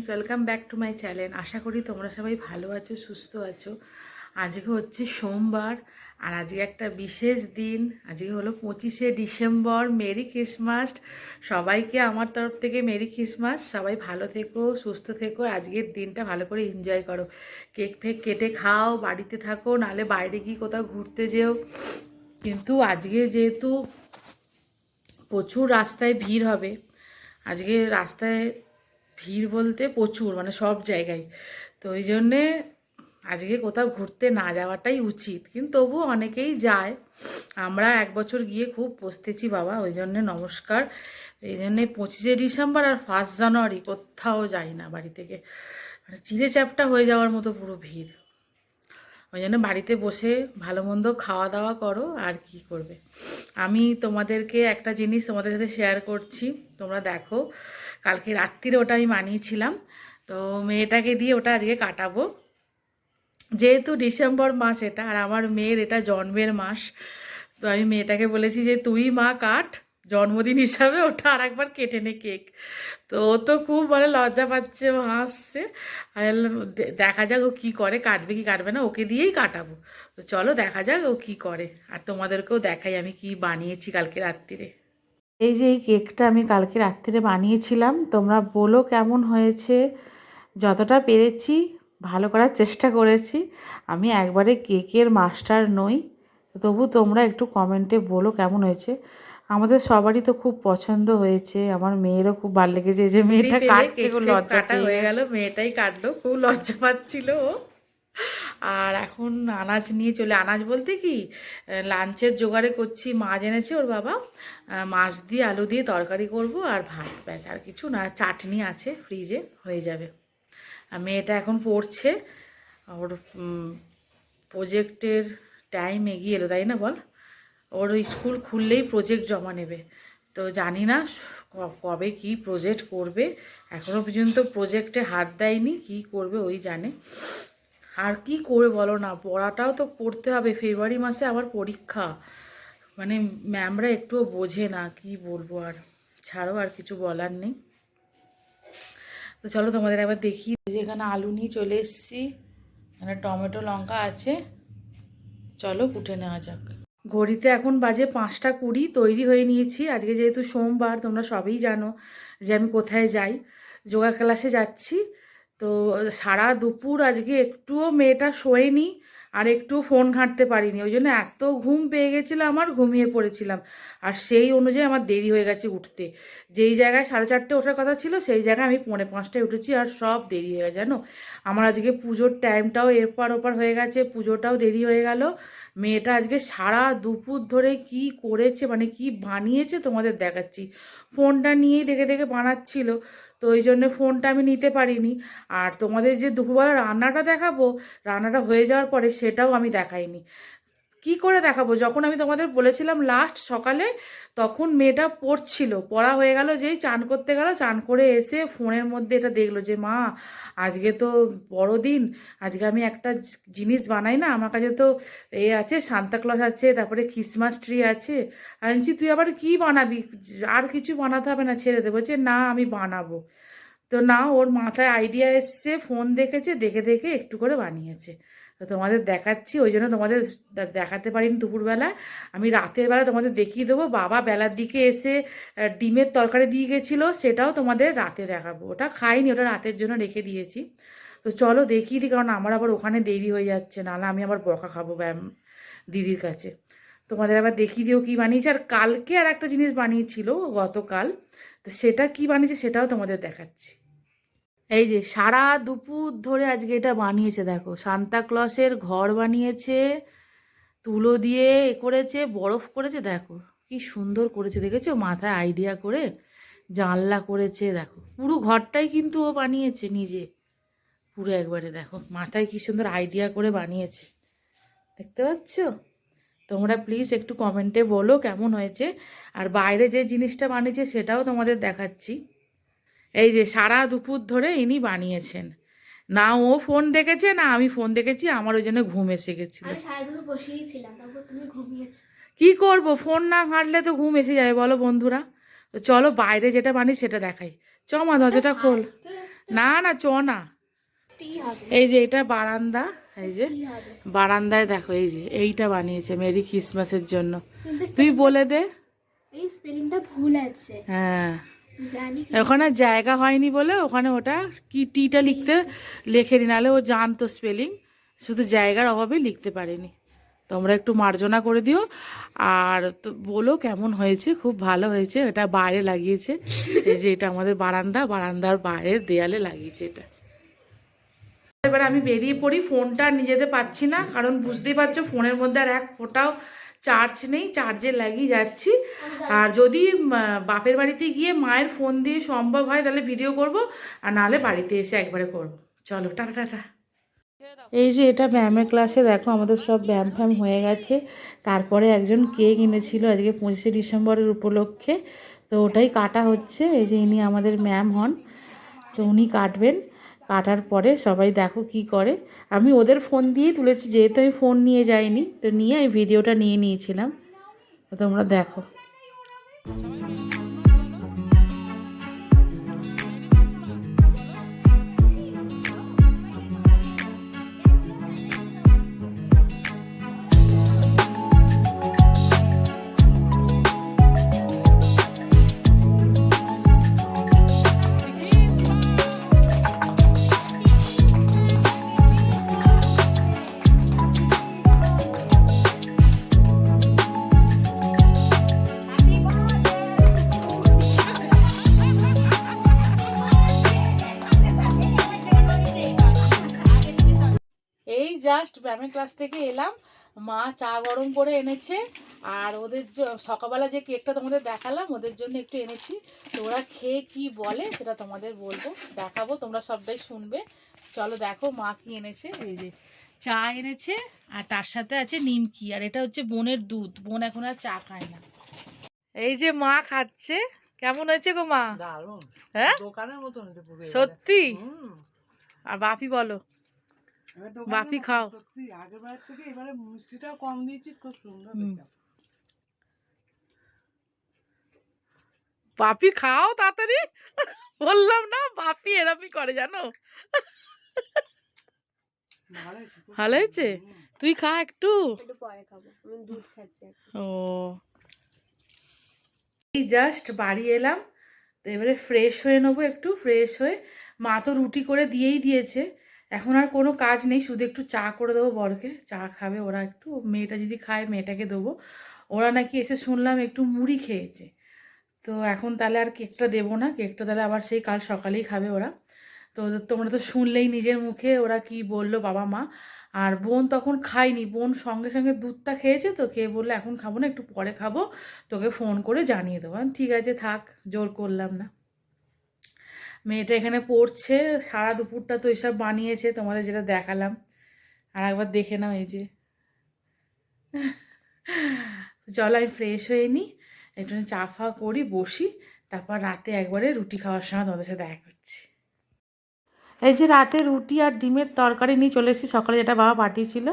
Friends welcome back to my channel আশা করি তোমরা সবাই ভালো আছো, সুস্থ আছো। আজকে হচ্ছে সোমবার, আর আজকে একটা বিশেষ দিন। আজকে হলো পঁচিশে ডিসেম্বর, মেরি ক্রিসমাস। সবাইকে আমার তরফ থেকে মেরি ক্রিসমাস। সবাই ভালো থেকো, সুস্থ থেকো আজকের দিনটা ভালো করে এনজয় করো। কেক ফেক কেটে খাও, বাড়িতে থাকো, নাহলে বাইরে গিয়ে কোথাও ঘুরতে যেও। কিন্তু আজকে যেহেতু প্রচুর রাস্তায় ভিড় হবে, আজকে রাস্তায় ভিড় বলতে প্রচুর মানে সব জায়গায়। তো ওই জন্যে আজকে কোথাও ঘুরতে না যাওয়াটাই উচিত। কিন্তু তবুও অনেকেই যায়। আমরা এক বছর গিয়ে খুব পস্তেছি বাবা, ওই জন্যে নমস্কার। এই জন্যে পঁচিশে ডিসেম্বর আর ফার্স্ট জানুয়ারি কোথাও যাই না বাড়ি থেকে। মানে চিড়ে চ্যাপটা হয়ে যাওয়ার মতো পুরো ভিড়। ওই জন্য বাড়িতে বসে ভালো মন্দ খাওয়া দাওয়া করো, আর কি করবে। আমি তোমাদেরকে একটা জিনিস তোমাদের সাথে শেয়ার করছি, তোমরা দেখো। কালকে রাত্রিরে ওটা আমি বানিয়েছিলাম। তো মেয়েটাকে দিয়ে ওটা আজকে কাটাবো। যেহেতু ডিসেম্বর মাস এটা আর আমার মেয়ের এটা জন্মের মাস তো আমি মেয়েটাকে বলেছি যে তুই মা কাট জন্মদিন হিসাবে ওটা আর একবার কেটে নে কেক। তো ও তো খুব মানে লজ্জা পাচ্ছে হাসছে। আমি বললাম, "দে- দেখা যাক ও কী করে কাটবে কি কাটবে না ওকে দিয়েই কাটাবো। তো চলো দেখা যাক ও কী করে আর তোমাদেরকেও দেখাই আমি কি বানিয়েছি কালকে রাত্রিরে। এই যে এই কেকটা আমি কালকে রাত্রিরে বানিয়েছিলাম তোমরা বলো কেমন হয়েছে। যতটা পেরেছি ভালো করার চেষ্টা করেছি। আমি একবারে কেকের মাস্টার নই তবু তোমরা একটু কমেন্টে বলো কেমন হয়েছে। আমাদের সবারই তো খুব পছন্দ হয়েছে আমার মেয়েরও খুব ভালো লেগেছে। যে মেয়েটা কাটছে খুব লজ্জা হয়ে গেল মেয়েটাই কাটলো খুব লজ্জা পাচ্ছিল ও। আর এখন আনাজ নিয়ে চলে, আনাজ বলতে কি লাঞ্চের জোগাড়ে করছি, মাছ এনেছে ওর বাবা। মাছ দিয়ে আলু দিয়ে তরকারি করব আর ভাত, ব্যাস, আর কিছু না, চাটনি আছে ফ্রিজে, হয়ে যাবে। মেয়েটা এখন পড়ছে, ওর প্রজেক্টের টাইম এগিয়ে এলো, তাই না বল? ওর স্কুল খুললেই প্রজেক্ট জমা নেবে। তো জানি না কবে কি প্রজেক্ট করবে এখনও পর্যন্ত প্রজেক্টে হাত দেয়নি, কি করবে ওই জানে। আর কি করে বলো না? পড়াটাও তো পড়তে হবে। ফেব্রুয়ারি মাসে আবার পরীক্ষা। মানে ম্যামরা একটুও বোঝে না, কি বলব আর? ছাড়ো আর কিছু বলার নেই। তো চলো তোমাদের একবার দেখি যে এখানে আলু নিয়ে চলে এসেছি, এখানে টমেটো, লঙ্কা আছে। চলো কুটে নেওয়া যাক। ঘড়িতে এখন বাজে পাঁচটা কুড়ি, তৈরি হয়ে নিয়েছি। আজকে যেহেতু সোমবার, তোমরা সবই জানো যে আমি কোথায় যাই। যোগা ক্লাসে যাচ্ছি। তো সারা দুপুর আজকে একটুও মেয়েটা শোয়নি আর একটু ফোন ঘাঁটতে পারিনি। ওই জন্য এত ঘুম পেয়ে গেছিল আমার, ঘুমিয়ে পড়েছিলাম। আর সেই অনুযায়ী আমার দেরি হয়ে গেছে উঠতে। যেই জায়গায় সাড়ে চারটে ওঠার কথা ছিল, সেই জায়গায় আমি পৌনে পাঁচটায় উঠেছি আর সব দেরি হয়ে গেছে, জানো? আমার আজকে পুজোর টাইমটাও এরপর ওপার হয়ে গেছে, পুজোটাও দেরি হয়ে গেল। মেয়েটা আজকে সারা দুপুর ধরে কি করেছে মানে কি বানিয়েছে তোমাদের দেখাচ্ছি। ফোনটা নিয়েই দেখে দেখে বানাচ্ছিল। তো ওই জন্য ফোনটা আমি নিতে পারিনি। আর তোমাদের যে দুপুরবেলা রান্নাটা দেখাবো, রান্নাটা হয়ে যাওয়ার পরে সেটাও আমি দেখাইনি। কি করে দেখাবো? যখন আমি তোমাদের বলেছিলাম লাস্ট সকালে, তখন মেয়েটা পড়ছিল। পড়া হয়ে গেল, যেই চান করতে গেল, চান করে এসে ফোনের মধ্যে এটা দেখল যে, মা, আজকে তো বড়দিন, আজকে আমি একটা জিনিস বানাই না, আমার কাছে তো এ আছে সান্তাক্লস আছে, তারপরে ক্রিসমাস ট্রি আছে। বলছি, তুই আবার কি বানাবি? আর কিছু বানাতে হবে না, ছেড়ে দেবো যে না, আমি বানাবো। তো না, ওর মাথায় আইডিয়া এসছে ফোন দেখেছে, দেখে দেখে একটু করে বানিয়েছে। তো তোমাদের দেখাচ্ছি, ওই জন্য তোমাদের দেখাতে পারিনি দুপুরবেলা। আমি রাতের বেলা তোমাদের দেখিয়ে দেবো। বাবা বেলার দিকে এসে ডিমের তরকারি দিয়ে গেছিল, সেটাও তোমাদের রাতে দেখাবো। ওটা খাইনি, ওটা রাতের জন্য রেখে দিয়েছি। তো চলো দেখিয়ে দিই, কারণ আমার আবার ওখানে দেরি হয়ে যাচ্ছে, নাহলে আমি আবার বকা খাব ব্যায়াম দিদির কাছে। তোমাদের আবার দেখিয়ে দিও কী বানিয়েছে। আর কালকে আর একটা জিনিস বানিয়েছিল গতকাল, তো সেটা কি বানিয়েছে সেটাও তোমাদের দেখাচ্ছি। এই যে সারা দুপুর ধরে আজকে এটা বানিয়েছে, দেখো। সান্তা ক্লসের ঘর বানিয়েছে, তুলো দিয়ে এ করেছে, বরফ করেছে, দেখো। কি সুন্দর করেছে, দেখেছ? মাথায় আইডিয়া করে জানলা করেছে, দেখো। পুরো ঘরটাই কিন্তু ও বানিয়েছে নিজে। পুরো একবারে, দেখো। মাথায় কি সুন্দর আইডিয়া করে বানিয়েছে। দেখতে পাচ্ছ? তোমরা প্লিজ একটু কমেন্টে বলো কেমন হয়েছে। আর বাইরে যে জিনিসটা বানিয়েছে সেটাও তোমাদের দেখাচ্ছি। এই যে সারা দুপুর ধরে ইনি বানিয়েছেন। না ও ফোন দেখেছে না আমি ফোন দেখেছি আমার ওই জন্য ঘুম এসে গেছিল। কি করব? ফোন না ঘাঁটলে তো ঘুম এসে যাবে বলো বন্ধুরা। তো চলো বাইরে যেটা বানি সেটা দেখাই। চ মা দরজাটা খোল। না না চ না। এই যে এটা বারান্দা এই যে বারান্দায় দেখো এই যে এইটা বানিয়েছে মেরি ক্রিসমাসের জন্য। তুই বলে দে। এই স্পেলিংটা ভুল আছে। হ্যাঁ। ওখানে জায়গা হয়নি বলে ওখানে ওটা কি টিটা লিখতে লেখেনি নাহলে ও জানতো স্পেলিং শুধু জায়গার অভাবে লিখতে পারেনি। তোমরা একটু মার্জনা করে দিও। আর তো বলো কেমন হয়েছে খুব ভালো হয়েছে এটা বাইরে লাগিয়েছে। এই যে এটা আমাদের বারান্দা বারান্দার বাইরের দেয়ালে লাগিয়েছে এটা। এবার আমি বেরিয়ে পড়ি ফোনটা নিজেতে পাচ্ছি না কারণ বুঝতেই পারছ ফোনের মধ্যে আর এক ফোটাও চার্জ নেই চার্জে লাগিয়ে যাচ্ছি। আর যদি বাপের বাড়িতে গিয়ে মায়ের ফোন দিয়ে সম্ভব হয় তাহলে ভিডিও করব। আর নাহলে বাড়িতে এসে একবারে করব। চলো টাটা টাটা। এই যে এটা ব্যায়ামের ক্লাসে দেখো আমাদের সব ব্যায়াম ফ্যাম হয়ে গেছে। তারপরে একজন কেক এনেছিল আজকে পঁচিশে ডিসেম্বরের উপলক্ষে। তো ওটাই কাটা হচ্ছে। এই যে ইনি আমাদের ম্যাম হন। তো উনি কাটবেন। কাটার পরে সবাই দেখো কি করে। আমি ওদের ফোন দিয়েই তুলেছি, যেহেতু আমি ফোন নিয়ে যাইনি, তো নিয়ে আমি ভিডিওটা নিয়ে নিয়েছিলাম। তোমরা দেখো। ব্যায়ামের ক্লাস থেকে এলাম। মা চা গরম করে এনেছে। আর ওদের সকালবেলা যে কেকটা তোমাদের দেখালাম ওদের জন্য একটু এনেছি। তো ওরা খেয়ে কি বলে সেটা তোমাদের বলব দেখাবো তোমরা সবটাই শুনবে। চলো দেখো মা কি এনেছে। এই যে চা এনেছে আর তার সাথে আছে নিমকি আর এটা হচ্ছে বোনের দুধ। বোন এখন আর চা খায় না। এই যে মা খাচ্ছে। কেমন হয়েছে গো মা? দারুণ। হ্যাঁ। সত্যি? আর বাপি বলো। বাপি খাও। সত্যি থেকে এবারে মিষ্টিটাও কম দিয়েছিস খুব সুন্দর বাপি খাও তাড়াতাড়ি। বললাম না বাপি এরমই করে জানো? ভালো হয়েছে। তুই খা একটু। একটু পরে খাব আমি দুধ খাচ্ছি ও। এই জাস্ট বাড়ি এলাম তো এবারে ফ্রেশ হয়ে নেব একটু ফ্রেশ হয়ে। মা তো রুটি করে দিয়েই দিয়েছে। এখন আর কোনো কাজ নেই, শুধু একটু চা করে দেবো বরকে। চা খাবে ওরা একটু। মেয়েটা যদি খায়, মেয়েটাকে দেবো। ওরা নাকি এসে শুনলাম একটু মুড়ি খেয়েছে। তো এখন তাহলে আর কেকটা দেবো না। কেকটা তাহলে আবার সেই কাল সকালেই খাবে ওরা। তো তোমরা তো শুনলেই নিজের মুখে ওরা কি বলল বাবা মা। আর বোন তখন খায়নি। বোন সঙ্গে সঙ্গে দুধটা খেয়েছে তো, খেয়ে বলল, এখন খাব না, একটু পরে খাব। তোকে ফোন করে জানিয়ে দেবো। ঠিক আছে, থাক, জোর করলাম না। মেয়েটা এখানে পড়ছে, সারা দুপুরটা তো এসব বানিয়েছে, তোমাদের যেটা দেখালাম। আর একবার দেখে নাও এই যে। চলো আমি ফ্রেশ হয়ে নিই একটু চা ফা করি, বসি, তারপর রাতে একবারে রুটি খাওয়ার সময় তোমাদের সাথে দেখা করছি। এই যে রাতে রুটি আর ডিমের তরকারি নিয়ে চলে এসেছি, সকালে যেটা বাবা পাঠিয়েছিল